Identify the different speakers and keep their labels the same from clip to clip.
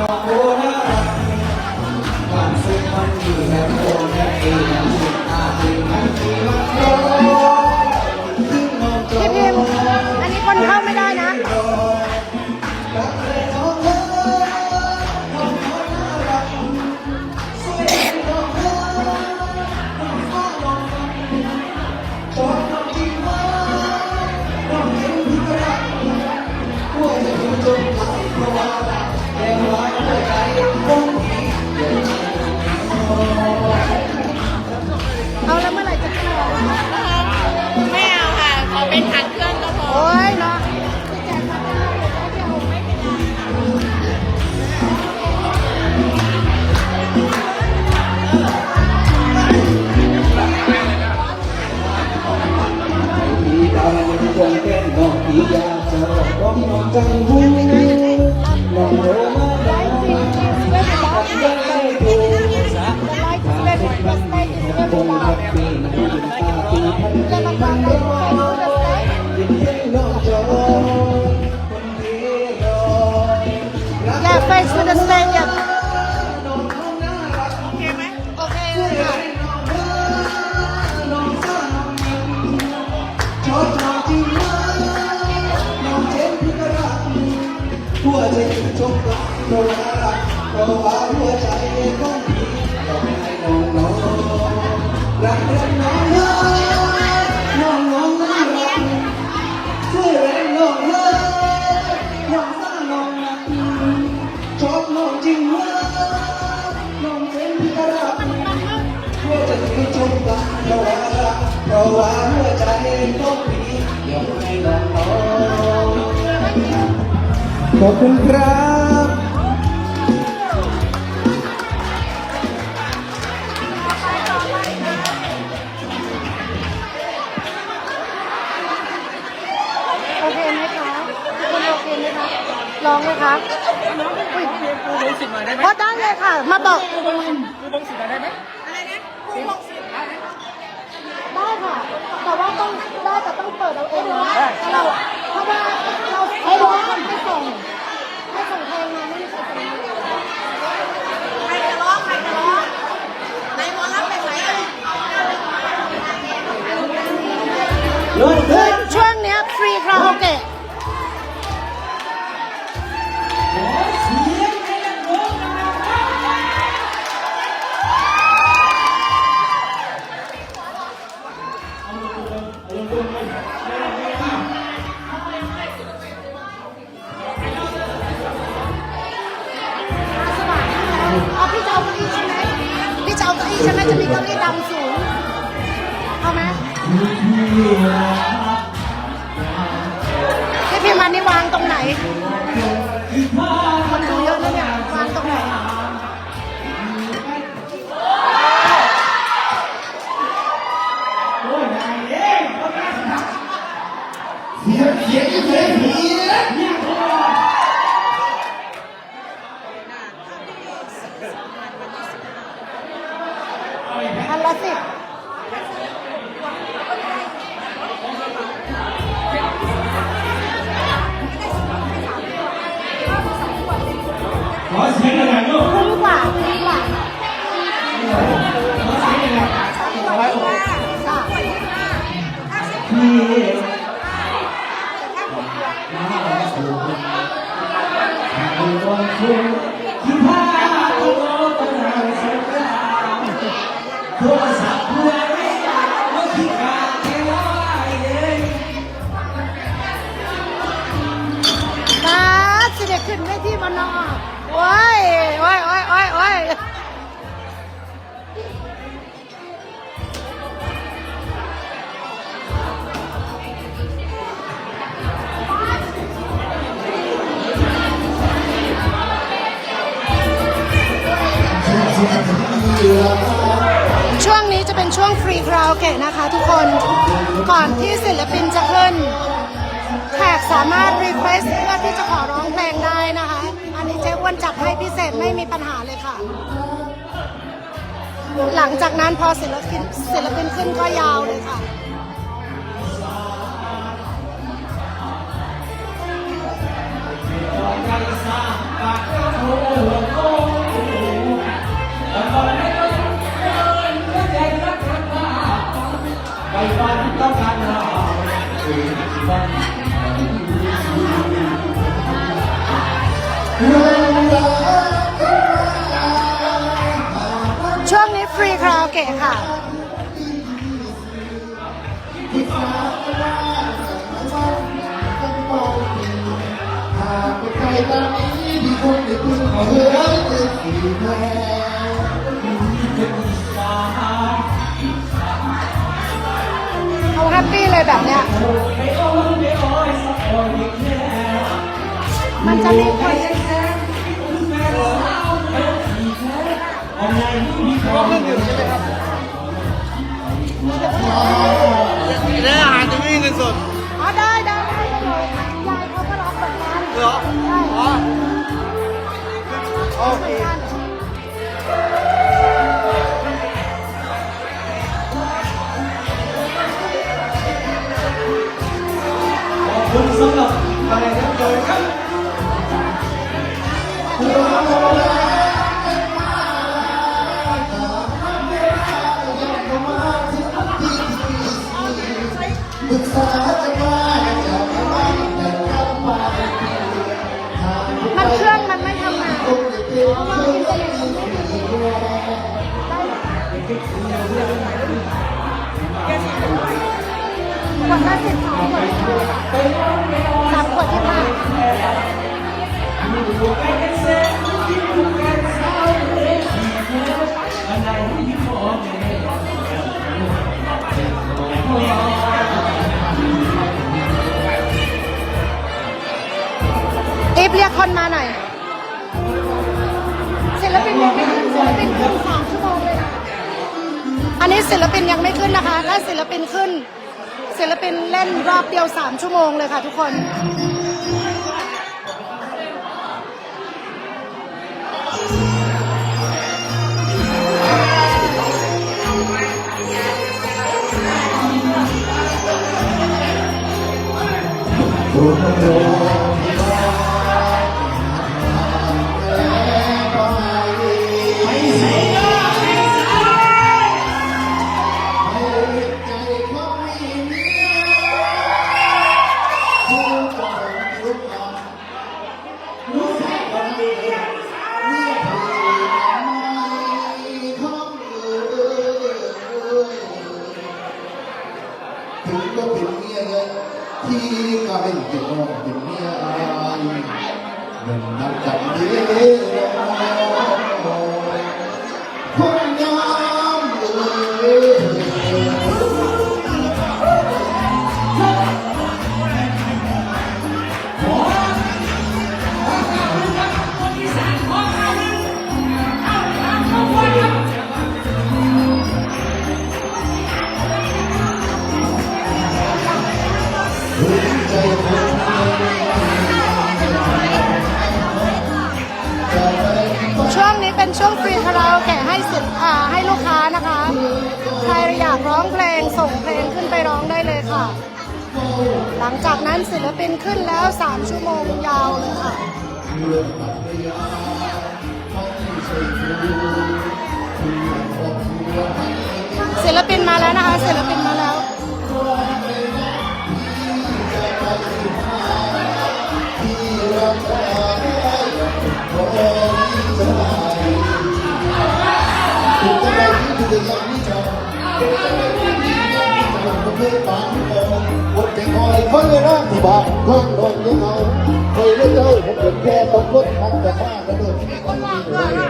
Speaker 1: 我 understand คะ
Speaker 2: พอได้
Speaker 1: เลยค่ะ
Speaker 3: มาบอก
Speaker 1: ครูบงศิลป์
Speaker 2: ได้
Speaker 3: ไหม
Speaker 2: อะ
Speaker 1: ไรนะครูบ
Speaker 2: ง
Speaker 4: สิ
Speaker 2: ล
Speaker 4: ป์ได้
Speaker 2: ค่ะ แต่ว่าต้องได้แต่ต้องเปิดเอาเองนะ เสีย
Speaker 3: งหนั
Speaker 2: กๆลูกดีกว่าดีกว่าเสียงหนักๆ
Speaker 4: ร้อยหก
Speaker 2: คือมาสู่ควา
Speaker 4: มวันคืนที่พาตัวตนเราสงครามโทรศัพท์เพื่อไม่ว่าที่ขาดแค่ร้อยเลย
Speaker 2: มาเสด็จขึ้นไม่ที่มานอน ว้ายว้ายว้ายว้ายว้ยช่วงนี้จะเป็นช่วงฟรีคราโอเกะนะคะทุกคน ก่อนที่ศิลปินจะขึ้น แขกสามารถรีเควสเพื่อที่จะขอร้องเพลงได้นะคะ วนจัดให้พิเศษไม่มีปัญหาเลยค่ะ หลังจากนั้นพอศิลปินศิลปินขึ้นก็ยาวเลยค่ะ ฟรีคาราโอเกะค่ะ
Speaker 5: เอนนี้ที่คนในคุณขอเฮ้ยเจ็บสีแดง
Speaker 2: เขาแฮปปี้เลยแบบเนี้ย มันจะมีคน
Speaker 1: ได้อาหารจะไม่มีเงินสด
Speaker 2: อ๋อได้ได้ได้ได้เลยยายเขาก็รับเหมือนกัน
Speaker 1: เหรอ
Speaker 2: ใช่
Speaker 1: อ๋อโอเค
Speaker 4: ขอบคุณสำหรับการรับช
Speaker 5: สิ
Speaker 2: บสองขวดที่ห้ามขวดที่ห้าอีฟเรียกคนมาหน่อยศิลปินยังไม่ขึ้นศิลปินขึ้นสามชั่วโมงเลยนะอันนี้ศิลปินยังไม่ขึ้นนะคะ ถ้าศิลปินขึ้น ศิลปินเล่นรอบเดียวสามชั่วโมงเลยค่ะทุกคน
Speaker 5: ถึ ก็เเป็น
Speaker 2: ช่วงฟรีคาราโอเกะให้ศิลอ่าให้ลูกค้านะคะ ใครอยากร้องเพลงส่งเพลงขึ้นไปร้องได้เลยค่ะ หลังจากนั้นศิลปินขึ้นแล้ว 3 ชั่วโมงยาวเลยค่ะศิลปินมาแล้วนะคะศิลปินมาแล้ว
Speaker 5: ได้ที่ดูอย่างนี้จอผมเพื่อนบ้านผมคนเป็นคอยคนเลยนะที่บางคนโดนยังเอาเคยได้เอผมเป็นแค่ต้องรถทำแต่ว่าก็โดนมีคนมาก่อน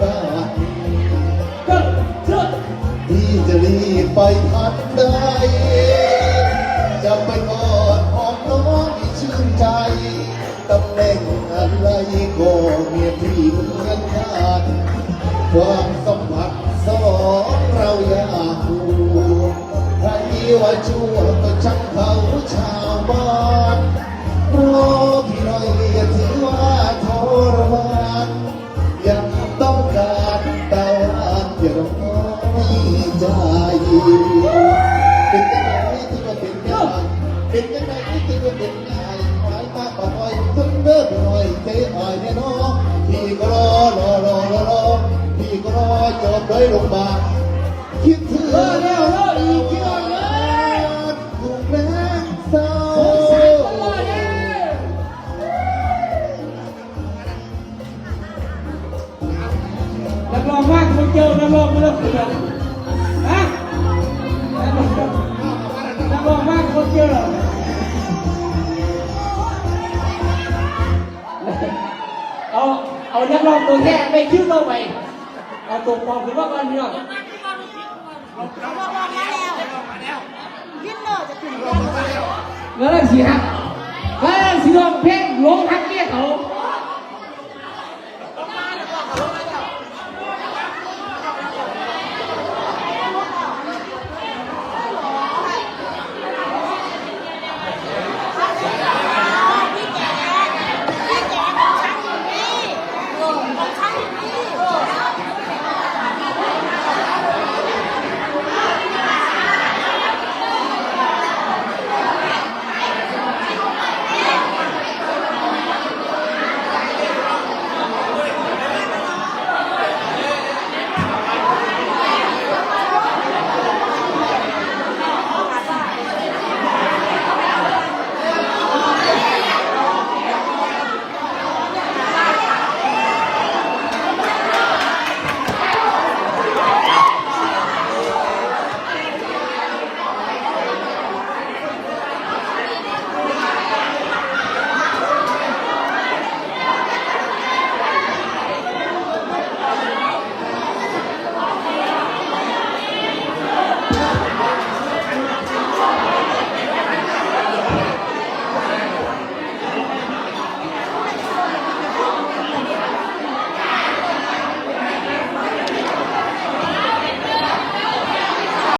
Speaker 5: กาสที่จะรีบไปทันได้จะไปกอดหอมน้องที่ชื่นใจตำแหน่งอะไรก็เมียพี่เหมือนกันความสมบัติสองเราอยากคู่ใครว่าชั่วก็ช่างเขาชาวบ้าน ยลงมาคิดถึง
Speaker 1: เออเร็วเร็วอีกกี่วันเลย
Speaker 5: ถูกแรงเศร้า
Speaker 1: สงสารคนรอดเนี่ยร้องมากคนเจอนักร้องไม่เลิกเสือฮะนักร้องมากคนเจอเอาเอานักร้องตัวแค่ไปคิ้วตัวไป เอาตัวปลอมคือว่ากันพี่น้อง
Speaker 2: บอกบอกมาแล้ววินเนอร์จะถึง
Speaker 1: แล้วนั่นสิฮะแล้วนั่นสิร้องเพลงหลงหัก